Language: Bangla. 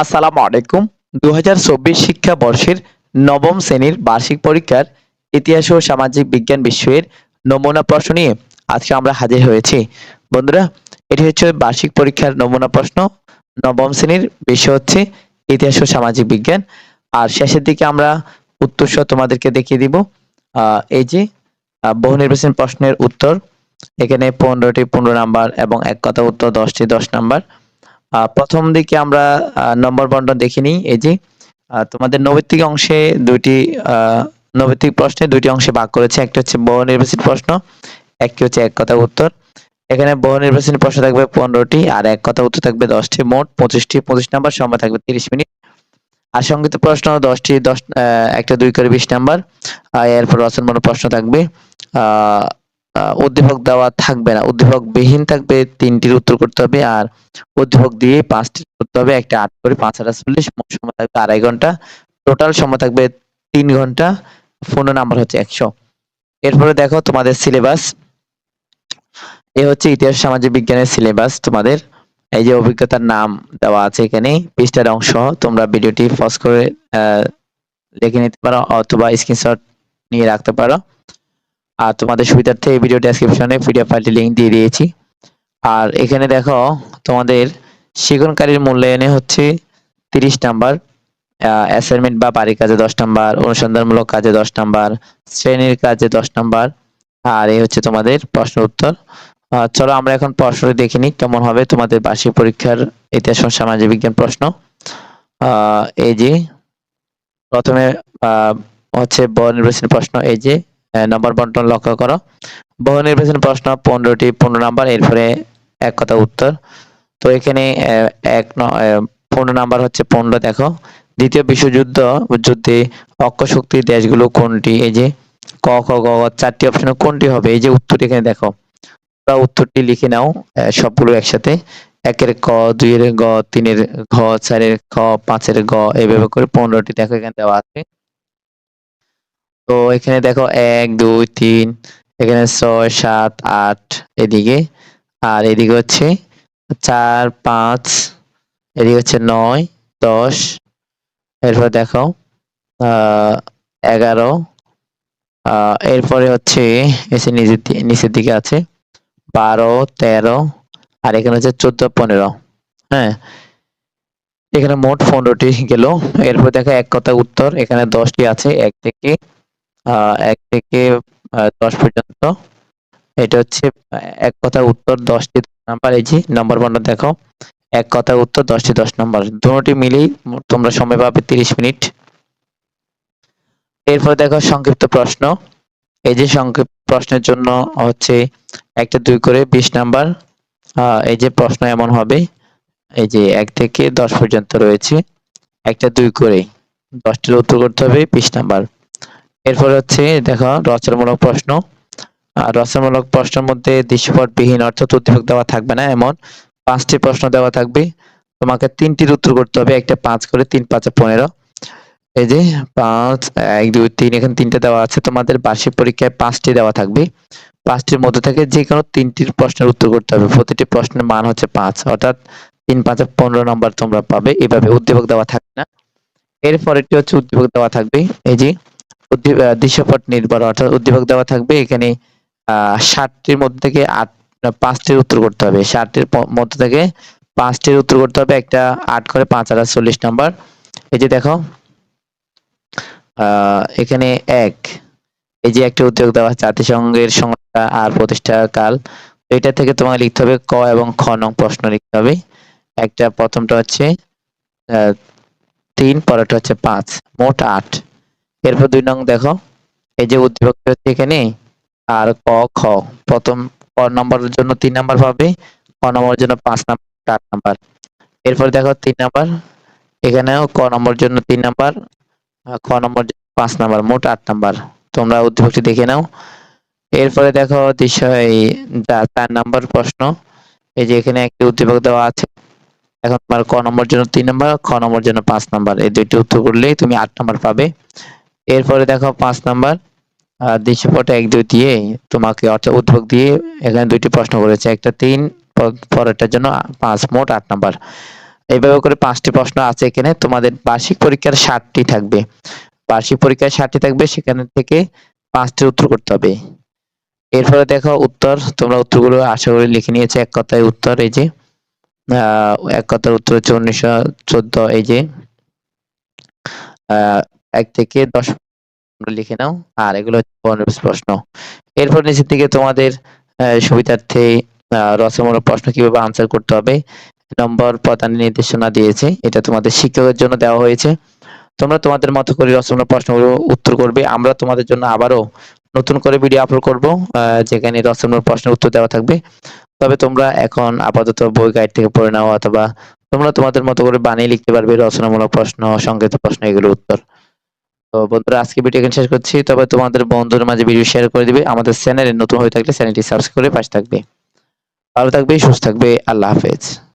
আসসালামু আলাইকুম। দুহাজার চব্বিশ শিক্ষাবর্ষের নবম শ্রেণির বার্ষিক পরীক্ষার ইতিহাস ও সামাজিক বিজ্ঞান বিষয়ের নমুনা প্রশ্ন নিয়ে আজকে আমরা হাজির হয়েছি। বন্ধুরা, এটি হচ্ছে বার্ষিক পরীক্ষার নমুনা প্রশ্ন। নবম শ্রেণির বিষয় হচ্ছে ইতিহাস ও সামাজিক বিজ্ঞান। আর শেষের দিকে আমরা উত্তর সহ তোমাদেরকে দেখিয়ে দিব। এই যে বহু নির্বাচন প্রশ্নের উত্তর। এখানে পনেরোটি পনেরো নাম্বার এবং এক কথা উত্তর, দশটি দশ নাম্বার। প্রথম দিকে আমরা নম্বর বন্টন দেখে নিই। এই যে তোমাদের নৈতিক অংশে দুইটি নৈতিক প্রশ্নে দুইটি অংশে ভাগ করেছে। একটা হচ্ছে বহু নির্বাচিত প্রশ্ন, একটি হচ্ছে এক কথা উত্তর। এখানে বহু নির্বাচনী প্রশ্ন থাকবে পনেরোটি আর এক কথা উত্তর থাকবে দশটি। মোট পঁচিশটি, পঁচিশ নাম্বার, সময় থাকবে তিরিশ মিনিট। আর সংগীত প্রশ্ন দশটি, দশ একটা, দুই করে বিশ নাম্বার। এরপর রচনমূলক প্রশ্ন থাকবে। উদ্দীপক দেওয়া থাকবে না। উদ্দীপক বিহীন থাকবে, তিনটির উত্তর করতে হবে আর উদ্দীপক দিয়ে পাঁচটি করতে হবে। একটা আট করে পাঁচ হাজার চল্লিশ সময় থাকবে আড়াই ঘণ্টা। টোটাল সময় থাকবে তিন ঘণ্টা পূর্ণ নাম্বার হচ্ছে একশো। এরপরে দেখো তোমাদের সিলেবাস এ হচ্ছে ইতিহাস সামাজিক বিজ্ঞানের সিলেবাস তোমাদের। এই যে অভিজ্ঞতার নাম দেওয়া আছে এখানে, পৃষ্ঠার অংশ, তোমরা ভিডিওটি পজ করে লিখে নিতে পারো অথবা স্ক্রিনশট নিয়ে রাখতে পারো। আর তোমাদের সুবিধার্থে এই ভিডিও ডেসক্রিপশনে পিডিএফ ফাইলটি লিঙ্ক দিয়ে দিয়েছি। আর এখানে দেখো, তোমাদের শিক্ষণকারীর মূল্যায়নে হচ্ছে তিরিশ নাম্বার অ্যাসাইনমেন্ট বা বাড়ির কাজে দশ নাম্বার, অনুসন্ধানমূলক কাজে দশ নাম্বার, শ্রেণির কাজে দশ নাম্বার, আর এই হচ্ছে তোমাদের প্রশ্ন উত্তর। চলো আমরা এখন প্রশ্নটি দেখে নিই, কেমন হবে তোমাদের বার্ষিক পরীক্ষার ইতিহাস সামাজিক বিজ্ঞান প্রশ্ন। এই যে, প্রথমে হচ্ছে নির্বাচনী প্রশ্ন, এই যে নম্বর বন্টন লক্ষ্য করো। বহু নির্বাচনী প্রশ্ন, পনেরোটি পনেরো নাম্বার এরপরে এক কথা উত্তর। তো এখানে এক পনেরো নাম্বার হচ্ছে পনেরো, দেখো। দ্বিতীয় বিশ্বযুদ্ধ, যুদ্ধে অক্ষ শক্তির দেশগুলো কোনটি? এই যে ক, খ, গ চারটি অপশনে কোনটি হবে? এই যে উত্তর এখানে দেখো। তোমরা উত্তরটি লিখে নাও সবগুলো একসাথে। একের ক, দুইয়ের গ, তিনের ঘ, চারের খ, পাঁচের গ এইভাবে করে পনেরোটি দেখো এখানে দেওয়া আছে। তো এখানে দেখো এক, দুই, তিন, এখানে ছয়, সাত, আট এদিকে। আর এদিকে হচ্ছে চার, পাঁচ, এদিকে হচ্ছে নয়, দশ। এরপর দেখো এগারো। এরপরে হচ্ছে এসে নিচের নিচের দিকে আছে বারো, তেরো, আর এখানে হচ্ছে চোদ্দ, পনেরো। হ্যাঁ এখানে মোট পনেরোটি গেল। এরপর দেখো এক কথা উত্তর, এখানে দশটি আছে, এক থেকে এক থেকে দশ পর্যন্ত। এটা হচ্ছে এক কথা উত্তর দশটি নাম্বার। এই যে নম্বর বন্ধ দেখো। এক কথা উত্তর দশটি দশ নম্বর। দুটি মিলেই তোমরা সময় পাবে তিরিশ মিনিট। এরপর দেখো সংক্ষিপ্ত প্রশ্ন। এই যে সংক্ষিপ্ত প্রশ্নের জন্য হচ্ছে একটা দুই করে বিশ নাম্বার। এই যে প্রশ্ন এমন হবে। এই যে এক থেকে দশ পর্যন্ত রয়েছে। একটা দুই করে। দশটির উত্তর করতে হবে বিশ নাম্বার। এরপর হচ্ছে, দেখো, রচনামূলক প্রশ্ন। আর রচনামূলক প্রশ্নের মধ্যে দৃশ্যপটবিহীন অর্থাৎ উদ্দীপক দেওয়া থাকবে না, এমন পাঁচটি প্রশ্ন দেওয়া থাকবে। তোমাকে তিনটির উত্তর করতে হবে, একটা পাঁচ করে, তিন পাঁচে পনেরো। এই যে, পাঁচ, এক, দুই, তিন, এখানে তিনটে দেওয়া আছে, তোমাদের বার্ষিক পরীক্ষায় পাঁচটি দেওয়া থাকবে। পাঁচটির মধ্যে থেকে যে কোনো তিনটির প্রশ্নের উত্তর করতে হবে। প্রতিটি প্রশ্নের মান হচ্ছে পাঁচ, অর্থাৎ তিন, পাঁচে পনেরো নম্বর তোমরা পাবে। এভাবে উদ্দীপক দেওয়া থাকবে না। এরপরেরটি হচ্ছে উদ্দীপক দেওয়া থাকবে। এই যে দৃশ্যপট নির্ভর অর্থাৎ উদ্দীপক দেওয়া থাকবে। এখানে ষাটটির মধ্যে থেকে আট পাঁচটির উত্তর করতে হবে। ষাটটির মধ্যে থেকে পাঁচটির উত্তর করতে হবে। একটা আট করে পাঁচ হাজার চল্লিশ নাম্বার। এই যে দেখো এখানে এক। এই যে একটা উদ্যোগ দেওয়া জাতিসংঘের সংস্থা আর প্রতিষ্ঠা কাল এটা থেকে তোমাকে লিখতে হবে ক এবং খ নং প্রশ্ন লিখতে হবে। একটা প্রথমটা হচ্ছে তিন, পরেরটা হচ্ছে পাঁচ। মোট আট। এরপর দুই নং দেখো, এই যে উদ্দীপক হচ্ছে এখানে, আর ক, খ। প্রথম ক নম্বরের জন্য তিন নাম্বার পাবে, ক নম্বরের জন্য পাঁচ নাম্বার আট নাম্বার। এরপর দেখো তিন নাম্বার, এখানেও ক নম্বরের জন্য তিন নাম্বার খ নম্বর পাঁচ নাম্বার, মোট আট নাম্বার। তোমরা উদ্দীপকটি দেখে নাও। এরপরে দেখো এই চার নাম্বার প্রশ্ন। এই যে এখানে একটি উদ্দীপক দেওয়া আছে। এখন তোমার ক নম্বর জন্য তিন নাম্বার, খ নম্বর জন্য পাঁচ নাম্বার। এই দুইটি উত্তর করলেই তুমি আট নাম্বার পাবে। এরপরে দেখো পাঁচ নাম্বার দৃশ্যপটে এক দুই দিয়ে তোমাকে অর্থাৎ উদ্যোগ দিয়ে এখানে দুইটি প্রশ্ন করেছে। একটা তিন পরেরটার জন্য পাঁচ মোট আট নাম্বার। এইভাবে করে পাঁচটি প্রশ্ন আছে এখানে। তোমাদের বার্ষিক পরীক্ষার ষাটটি থাকবে। বার্ষিক পরীক্ষায় ষাটটি থাকবে সেখানে থেকে পাঁচটির উত্তর করতে হবে। এরপরে দেখো উত্তর তোমরা উত্তরগুলো আশা করি লিখে নিয়েছে। এক কথায় উত্তর এই যে আহ, এক কথার উত্তর হচ্ছে উনিশশো চোদ্দ এই যে এক থেকে দশ লিখে নাও, আর এগুলো হচ্ছে প্রশ্ন। এরপর নিচের দিকে তোমাদের সুবিধার্থে রচনামূলক প্রশ্ন কীভাবে আনসার করতে হবে, নম্বর প্রদানের নির্দেশনা দিয়েছে, এটা তোমাদের শিক্ষকের জন্য দেওয়া হয়েছে। তোমরা তোমাদের মতো করে রচনামূলক প্রশ্নগুলো উত্তর করবে, আমরা তোমাদের জন্য আবারও নতুন করে ভিডিও আপলোড করব যেখানে রচনামূলক প্রশ্নের উত্তর দেওয়া থাকবে। তবে তোমরা এখন আপাতত বই গাইড থেকে পড়ে নাও, অথবা তোমরা তোমাদের মতো করে বানিয়ে লিখতে পারবে রচনামূলক প্রশ্ন, সংক্ষিপ্ত প্রশ্ন, এগুলোর উত্তর। তো বন্ধুরা, আজকে ভিডিও এখানে শেষ করছি। তবে তোমাদের বন্ধুদের মাঝে ভিডিও শেয়ার করে দিবে। আমাদের চ্যানেলে নতুন হয়ে থাকলে চ্যানেলটি সাবস্ক্রাইব করে পাশে থাকবে। ভালো থাকবে, সুস্থ থাকবে। আল্লাহ হাফেজ।